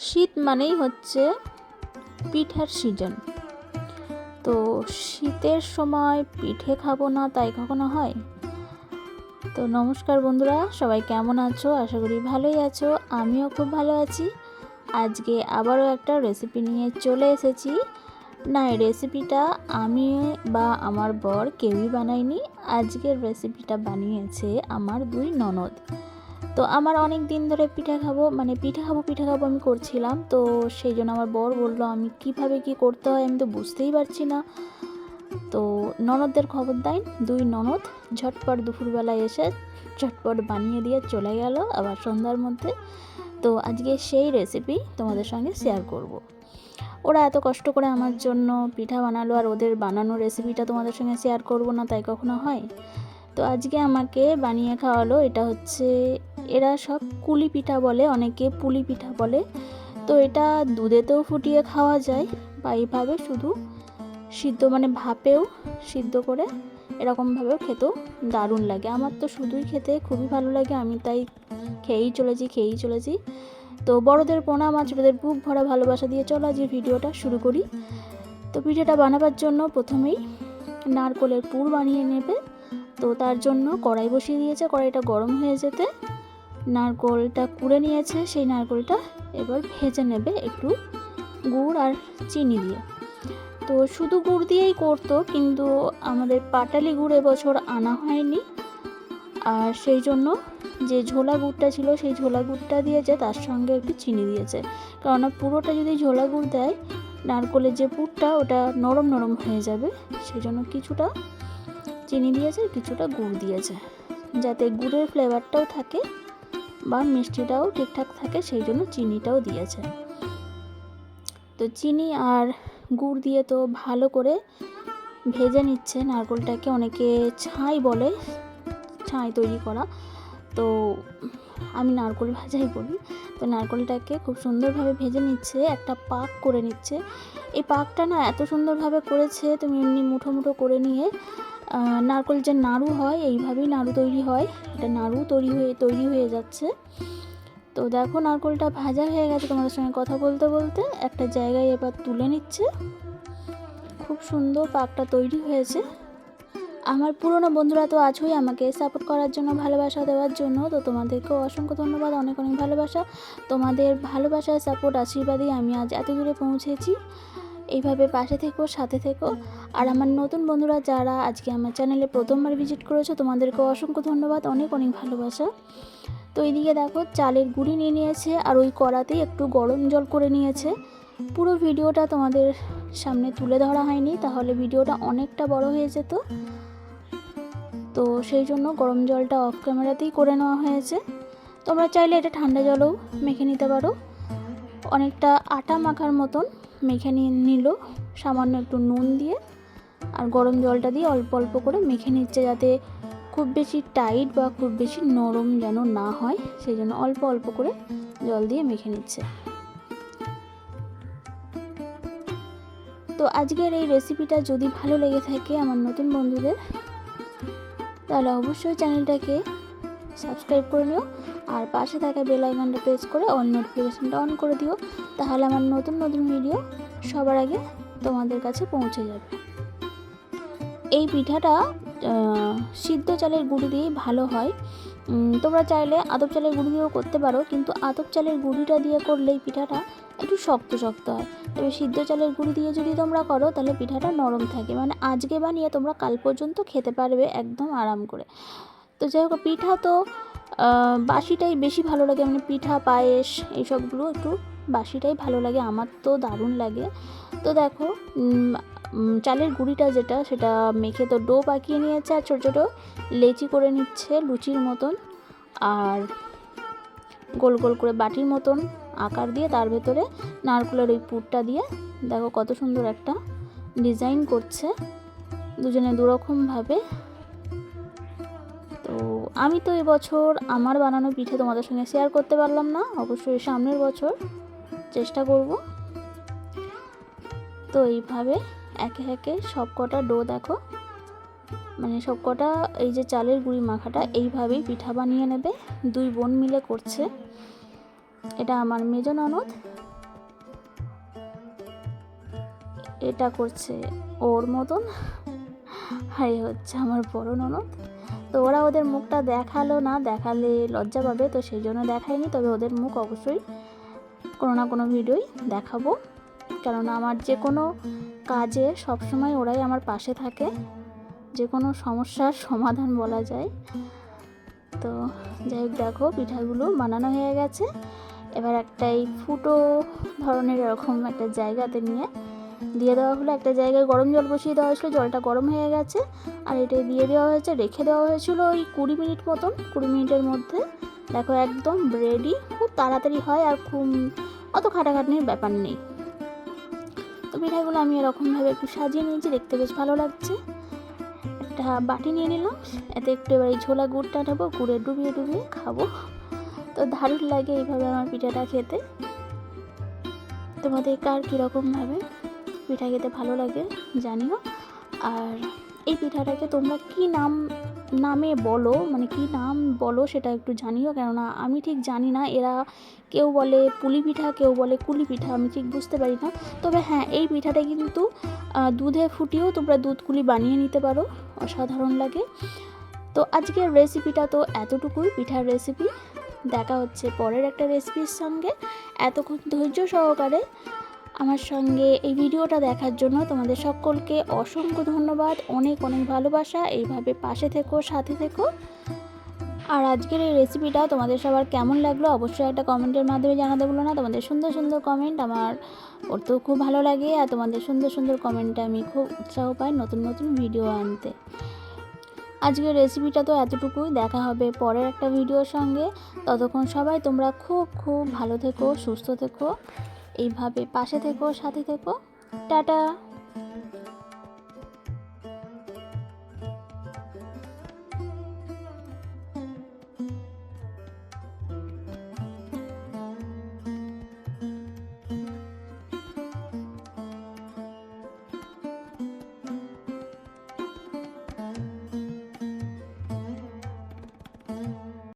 শীত মানেই হচ্ছে পিঠার সিজন তো শীতের সময় পিঠে খাব না তাই কখনো হয়? তো নমস্কার বন্ধুরা, সবাই কেমন আছো? আশা করি ভালোই আছো। আমিও খুব ভালো আছি। আজকে আবারও একটা রেসিপি নিয়ে চলে এসেছি। না, এই রেসিপিটা আমি বা আমার বর কেউই বানায়নি। আজকের রেসিপিটা বানিয়েছে আমার দুই ননদ। তো আমার অনেক দিন ধরে পিঠা খাব মানে পিঠা খাব পিঠা খাব আমি করছিলাম। তো সেই জন্য আমার বর বলল, আমি কীভাবে কি করতে হয় আমি তো বুঝতেই পারছি না। তো ননদদের খবর দেয়, দুই ননদ ঝটপট দুপুরবেলায় এসে ঝটপট বানিয়ে দিয়ে চলে গেল আবার সন্ধ্যার মধ্যে। তো আজকে সেই রেসিপি তোমাদের সঙ্গে শেয়ার করব। ওরা এত কষ্ট করে আমার জন্য পিঠা বানালো আর ওদের বানানো রেসিপিটা তোমাদের সঙ্গে শেয়ার করব না, তাই কখনো হয়? তো আজকে আমাকে বানিয়ে খাওয়ালো, এটা হচ্ছে এরা সব কুলি পিঠা বলে, অনেকে পুলি পিঠা বলে। তো এটা দুধেতেও ফুটিয়ে খাওয়া যায়, বা এইভাবে শুধু সিদ্ধ মানে ভাপেও সিদ্ধ করে এরকমভাবেও খেতেও দারুণ লাগে। আমার তো শুধুই খেতে খুবই ভালো লাগে, আমি তাই খেয়েই চলেছি খেয়েই চলেছি। তো বড়দের প্রণাম আর ছোটোদের বুক ভরা ভালোবাসা দিয়ে চলো, আজকে ভিডিওটা শুরু করি। তো পিঠেটা বানাবার জন্য প্রথমেই নারকলের পুর বানিয়ে নেবে। তো তার জন্য কড়াই বসিয়ে দিয়েছে, কড়াইটা গরম হয়ে যেতে নারকোলটা কুড়ে নিয়েছে, সেই নারকোলটা এবার ভেজে নেবে একটু গুড় আর চিনি দিয়ে। তো শুধু গুড় দিয়েই করতো, কিন্তু আমাদের পাটালি গুড় এবছর আনা হয়নি। আর সেই জন্য যে ঝোলা গুড়টা ছিল, সেই ঝোলা গুড়টা দিয়েছে তার সঙ্গে একটু চিনি দিয়েছে। কেননা পুরোটা যদি ঝোলা গুড় দেয়, নারকোলের যে পুরটা ওটা নরম নরম হয়ে যাবে। সেই জন্য কিছুটা চিনি দিয়েছে, কিছুটা গুড় দিয়েছে। যাতে গুড়ের ফ্লেভারটাও থাকে। বা মিষ্টিটাও ঠিকঠাক থাকে, সেই জন্য চিনিটাও দিয়েছে। তো চিনি আর গুড় দিয়ে তো ভালো করে ভেজে নিচ্ছে, নারকোলটাকে অনেকে ছাই বলে, ছাই তৈরি করা। তো আমি নারকোল ভাজাই বলি। তো নারকোলটাকে খুব সুন্দরভাবে ভেজে নিচ্ছে, একটা পাক করে নিচ্ছে। এই পাকটা না এত সুন্দরভাবে করেছে, তুমি এমনি মুঠো মুঠো করে নিয়ে নারকোল যে নাড়ু হয়, এইভাবেই নাড়ু তৈরি হয়। এটা নাড়ু তৈরি হয়ে তৈরি হয়ে যাচ্ছে। তো দেখো নারকোলটা ভাজা হয়ে গেছে তোমাদের সঙ্গে কথা বলতে বলতে। একটা জায়গায় এবার তুলে নিচ্ছে। খুব সুন্দর পাকটা তৈরি হয়েছে। আমার পুরনো বন্ধুরা তো আছোই আমাকে সাপোর্ট করার জন্য, ভালোবাসা দেওয়ার জন্য। তো তোমাদেরকেও অসংখ্য ধন্যবাদ, অনেক অনেক ভালোবাসা। তোমাদের ভালোবাসার সাপোর্ট আশীর্বাদেই আমি আজ এত দূরে পৌঁছেছি। এইভাবে পাশে থেকো, সাথে থেকো। আর আমার নতুন বন্ধুরা যারা আজকে আমার চ্যানেলে প্রথমবার ভিজিট করেছ, তোমাদেরকেও অসংখ্য ধন্যবাদ, অনেক অনেক ভালোবাসা। তো এইদিকে দেখো, চালের গুঁড়ি নিয়ে নিয়েছে, আর ওই কড়াতেই একটু গরম জল করে নিয়েছে। পুরো ভিডিওটা তোমাদের সামনে তুলে ধরা হয়নি, তাহলে ভিডিওটা অনেকটা বড় হয়ে যেত। তো সেই জন্য গরম জলটা অফ ক্যামেরাতেই করে নেওয়া হয়েছে। তোমরা চাইলে এটা ঠান্ডা জলও মেখে নিতে পারো। অনেকটা আটা মাখার মতন মেখে নিয়ে নিল। সামান্য একটু নুন দিয়ে আর গরম জলটা দিয়ে অল্প অল্প করে মেখে নিচ্ছে যাতে খুব বেশি টাইট বা খুব বেশি নরম যেন না হয়, সেই জন্য অল্প অল্প করে জল দিয়ে মেখে নিচ্ছে। তো আজকের এই রেসিপিটা যদি ভালো লেগে থাকে আমার নতুন বন্ধুদের, তাহলে অবশ্যই চ্যানেলটাকে সাবস্ক্রাইব করে নিও। আর পাশে থাকা বেল আইকনটা প্রেস করে অল নোটিফিকেশানটা অন করে দিও, তাহলে আমার নতুন নতুন ভিডিও সবার আগে তোমাদের কাছে পৌঁছে যাবে। এই পিঠাটা সিদ্ধ চালের গুঁড়ি দিয়েই ভালো হয়। তোমরা চাইলে আতপ চালের গুঁড়ি দিয়েও করতে পারো, কিন্তু আতপ চালের গুঁড়িটা দিয়ে করলে এই পিঠাটা একটু শক্ত শক্ত হয়। তবে সিদ্ধ চালের গুঁড়ি দিয়ে যদি তোমরা করো, তাহলে পিঠাটা নরম থাকে। মানে আজকে বানিয়ে তোমরা কাল পর্যন্ত খেতে পারবে একদম আরাম করে। তো যাই হোক, পিঠা তো বাসিটাই বেশি ভালো লাগে মানে পিঠা, পায়েস এইসবগুলো একটু বাসিটাই ভালো লাগে, আমার তো দারুণ লাগে। তো দেখো চালের গুঁড়িটা যেটা, সেটা মেখে তো ডো পাকিয়ে নিয়েছে আর ছোটো ছোটো লেচি করে নিচ্ছে লুচির মতন আর গোল গোল করে বাটির মতন আকার দিয়ে তার ভেতরে নারকুলের ওই পুরটা দিয়ে দেখো কত সুন্দর একটা ডিজাইন করছে। দুজনে দুরকমভাবে আমি তো এবছর আমার বানানো পিঠে তোমাদের সঙ্গে শেয়ার করতে পারলাম না। অবশ্যই সামনের বছর চেষ্টা করব। তো এইভাবে একে একে সব কটা ডো দেখো। মানে সব কটা এই যে চালের গুঁড়ি মাখাটা এইভাবেই পিঠা বানিয়ে নেবে। দুই বোন মিলে করছে। এটা আমার মেজ ননদ। এটা করছে ওর মতন। হাই হচ্ছে আমার বড় ননদ। তো ওরা ওদের মুখটা দেখাল না, দেখালে লজ্জা পাবে, তো সেই জন্য দেখায়নি। তবে ওদের মুখ অবশ্যই কোনো না কোনো ভিডিওই দেখাবো। কেননা আমার যে কোনো কাজে সবসময় ওরাই আমার পাশে থাকে। যে কোনো সমস্যার সমাধান বলা যায়। তো যাই হোক, দেখো পিঠাগুলো বানানো হয়ে গেছে। এবার একটা এই ফুটো ধরনের এরকম একটা জায়গাতে নিয়ে দিয়ে দেওয়া হলো, একটা জায়গায় গরম জল বসিয়ে দেওয়া হয়েছিল, জলটা গরম হয়ে গেছে। আর এটা দিয়ে দেওয়া হয়েছে, রেখে দেওয়া হয়েছিল ওই কুড়ি মিনিট মতন, কুড়ি মিনিটের মধ্যে। দেখো একদম রেডি খুব তাড়াতাড়ি হয় আর খুব অত খাটাখাটনির ব্যাপার নেই। তো পিঠাগুলো আমি এরকমভাবে একটু সাজিয়ে নিয়েছি, দেখতে বেশ ভালো লাগছে। একটা বাটি নিয়ে নিলাম, এতে একটু এবার এই ছোলা গুড়টা নেব, গুড়ে ডুবিয়ে ডুবিয়ে খাব। তো দারুণ লাগে এইভাবে আমার পিঠাটা খেতে। তোমাদের কার কীরকমভাবে পিঠা খেতে ভালো লাগে, জানিও। আর এই পিঠাটাকে তোমরা কি নাম, নামে বলো মানে কি নাম বলো সেটা একটু জানিও, কেননা আমি ঠিক জানি না। এরা কেউ বলে পুলি পিঠা, কেউ বলে কুলি পিঠা, আমি ঠিক বুঝতে পারি না। তবে হ্যাঁ এই পিঠাটা কিন্তু দুধে ফুটিয়েও তোমরা দুধ কুলি বানিয়ে নিতে পারো, অসাধারণ লাগে। তো আজকের রেসিপিটা তো এতটুকুই, পিঠার রেসিপি দেখা হচ্ছে পরের একটা রেসিপির সঙ্গে। এতক্ষণ ধৈর্য সহকারে আমার সঙ্গে এই ভিডিওটা দেখার জন্য তোমাদের সকলকে অসংখ্য ধন্যবাদ। অনেক অনেক ভালোবাসা। এইভাবে পাশে থেকো, সাথে থেকো। আর আজকের এই রেসিপিটা তোমাদের সবার কেমন লাগল অবশ্যই একটা কমেন্টের মাধ্যমে জানাতে বলো না। তোমাদের সুন্দর সুন্দর কমেন্ট আমার পড়তেও খুব ভালো লাগে আর তোমাদের সুন্দর সুন্দর কমেন্টে আমি খুব উৎসাহ পাই নতুন নতুন ভিডিও আনতে। আজকের রেসিপিটা তো এতটুকুই। দেখা হবে পরের একটা ভিডিওর সঙ্গে। ততক্ষণ সবাই তোমরা খুব খুব ভালো থেকো, সুস্থ থেকো। এইভাবে পাশে থেকো সাথে থেকো। টাটা।